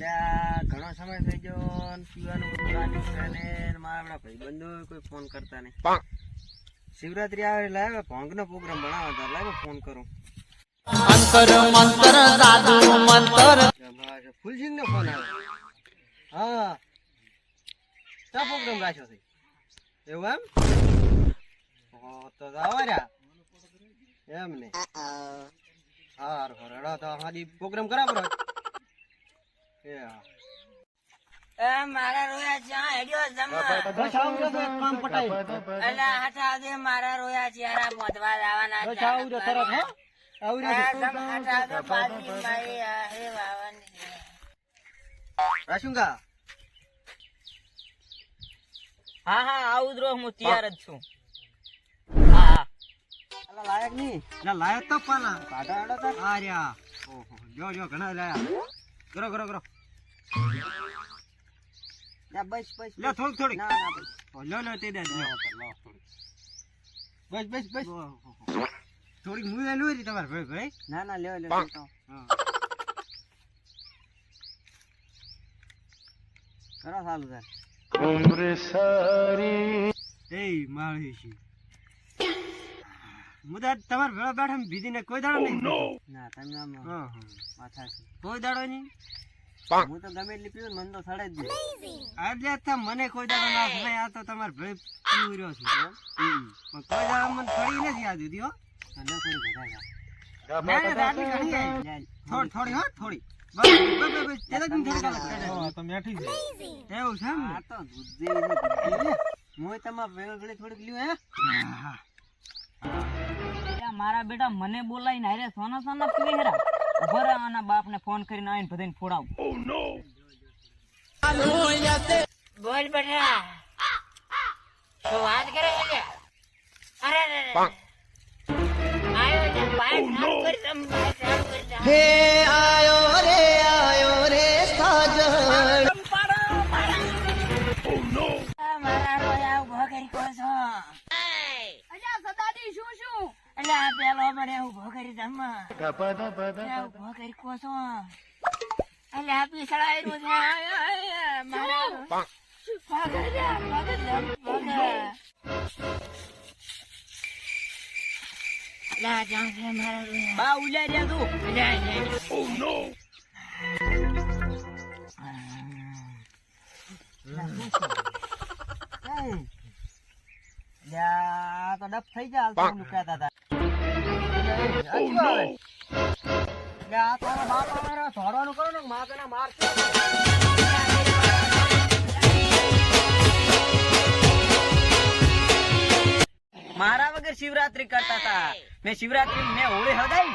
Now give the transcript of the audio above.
એટલે ઘણો સમય થઈ ગયો પીવાનું બધું ને મારા આપણા ભાઈબંધો કોઈ ફોન કરતા નહીં. શિવરાત્રી આવે એટલે લાવે ભોંગનો પ્રોગ્રામ બનાવો હતા લાવે ફોન કરું. અંતર મંતર દાદુ મંતર. ફૂલસિંગ નો ફોન આવે. હા. શા પ્રોગ્રામ રાખ્યો છે? એવું એમ? તો આવા રહ્યા. એમ ને. હા હાર હેડો તો હાજી પ્રોગ્રામ કરાવો મારા રોયા જ્યાં હેડ્યો જમવા. એટલે હાથા દે મારા રોયા આવું તરત હો? આવું એ રહ્યો જમ હાથા પાછી. મારી હે વાવાની રાશુંગા હા હા આવું જ હું તૈયાર જ છું. હા લાયક નહીં. લાયક તો પાલા. કાઢા આડો તો આ રહ્યા ઓહો જો જો ઘણા લાયા. કરો કરો કરો બસ બસ લે થોડીક થોડીક. ના ના બસ. લો લો તે દે બસ બસ બસ. થોડીક મુય લો રી તમાર ભાઈ ભાઈ. ના ના લ્યો લ્યો હા. કરો સાલું સર એ માળી છે. મુદા તમાર ભેળા બેઠા ભીજીને કોઈ દાડો નહીં. ના તમે આમ માથા છે કોઈ દાડો નહીં. હું તો ગમે એટલી પીવું મને તો સડે જ આજે તો મને કોઈ દાડો ના ભાઈ આ તો તમાર ભાઈ પીવું રહ્યો છે. પણ કોઈ દાડો મને થોડી નથી આ દીધી હો. તને થોડી ભેગા થોડી થોડી હો થોડી. એવું છે? આ તો દૂધ જેવી થોડીક લ્યું હે. હા મારા બેટા મને બોલાવીને હારે સોના સોના પીવે હેરા ઊભો રહે આના બાપને ફોન કરીને આવીને બધાને ફોડાવ. બોલ બેટા. તો વાત કરે છે? અરે રે રે આયો છે બાય સાફ કરી દમ બાય સાફ કરી દમ હે આયો રે આયો રે સાજણ. મારા રોયા ઊભો કરી કો છો? એટલે આ પેલો મને ઊભો કરી દમ આ ઊભો કરી કોસો એટલે આ પીસળાયેલું છે. મારા બા ઉલ્યા તું. જ્યાં છે. યા તો ડબ થઈ જાય કહેતા હતા. ધોરવાનું કરો ને માં તને મારશે મારા વગર શિવરાત્રી કરતા હતા. મેં શિવરાત્રી મેં હોળી હદાઈ